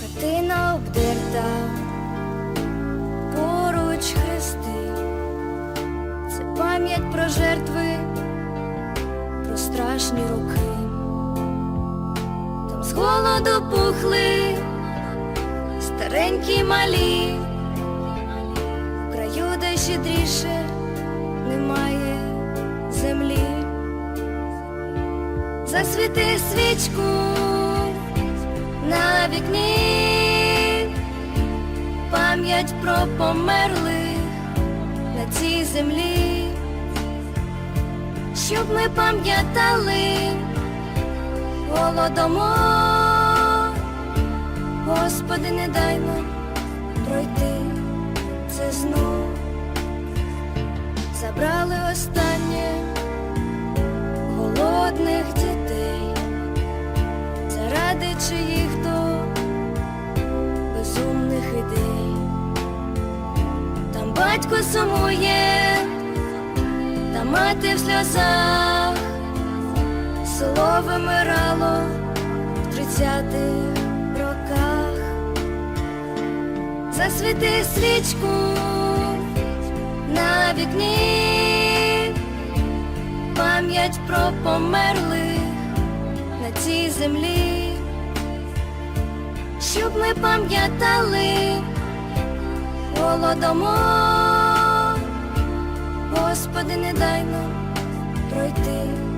Хатина обдерта, поруч хрести, це пам'ять про жертви, про страшні роки. Там з голоду пухли старенькі малі, щедріше немає землі. Засвіти свічку на вікні, пам'ять про померлих на цій землі, щоб ми пам'ятали голодомор, Господи, не дай нам пройти забрали останнє голодних дітей заради чиїх то безумних ідей. Там батько сумує, та мати в сльозах, село вимирало в тридцятих роках. Засвіти свічку на вікні, пам'ять про померлих на цій землі, щоб ми пам'ятали голодомор, Господи, не дай нам пройти.